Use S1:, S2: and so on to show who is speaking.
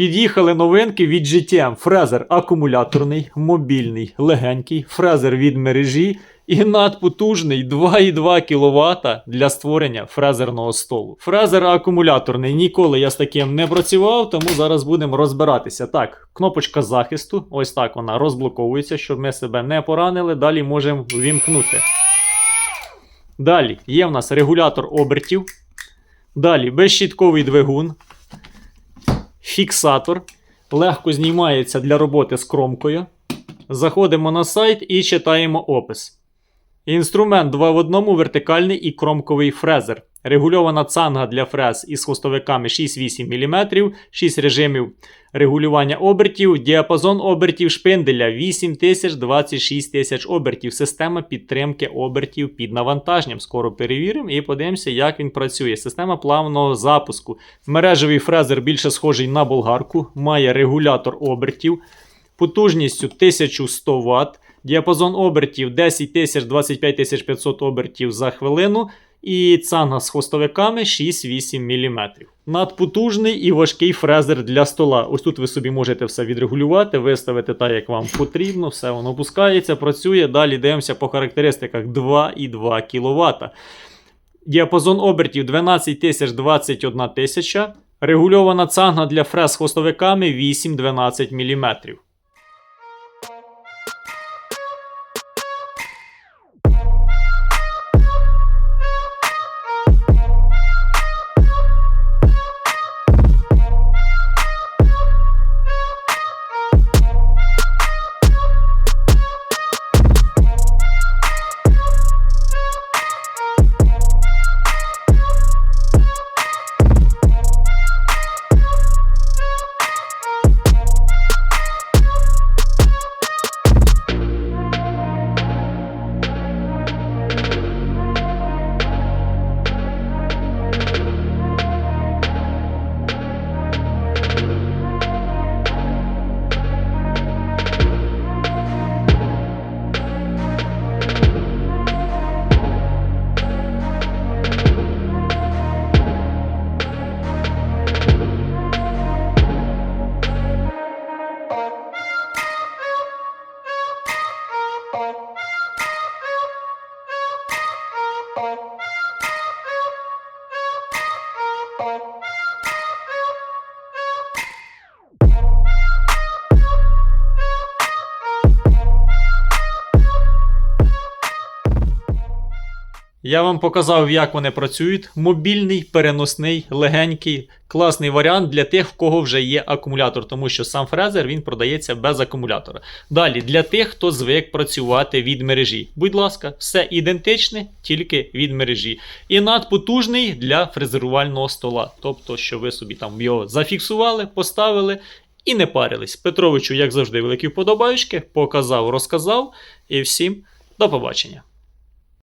S1: Під'їхали новинки від GTM. Фрезер акумуляторний, мобільний, легенький, фрезер від мережі і надпотужний 2,2 кВт для створення фрезерного столу. Фрезер акумуляторний. Ніколи я з таким не працював, тому зараз будемо розбиратися. Так, кнопочка захисту, ось так вона розблоковується, щоб ми себе не поранили. Далі можемо ввімкнути. Далі є в нас регулятор обертів. Далі безщітковий двигун, фіксатор. Легко знімається для роботи з кромкою. Заходимо на сайт і читаємо опис. Інструмент 2 в одному вертикальний і кромковий фрезер. Регульована цанга для фрез із хвостовиками 6-8 мм, 6 режимів регулювання обертів, діапазон обертів шпинделя 8000 26 тисяч обертів. Система підтримки обертів під навантаженням. Скоро перевіримо і подивимося, як він працює. Система плавного запуску. Мережевий фрезер більше схожий на болгарку, має регулятор обертів потужністю 1100 Вт, діапазон обертів 10 тисяч 25 500 обертів за хвилину. І цанга з хвостовиками 6-8 мм. Надпотужний і важкий фрезер для стола. Ось тут ви собі можете все відрегулювати, виставити так, як вам потрібно. Все воно опускається, працює. Далі дивимося по характеристиках 2,2 кВт. Діапазон обертів 12 тисяч 21 тисяча. Регульована цанга для фрез з хвостовиками 8-12 мм. Bye. Я вам показав, як вони працюють. Мобільний, переносний, легенький, класний варіант для тих, в кого вже є акумулятор, тому що сам фрезер він продається без акумулятора. Далі для тих, хто звик працювати від мережі. Будь ласка, все ідентичне, тільки від мережі. І надпотужний для фрезерувального стола. Тобто, що ви собі там його зафіксували, поставили. І не парились. Петровичу, як завжди, великі вподобаючки, показав, розказав. І всім до побачення.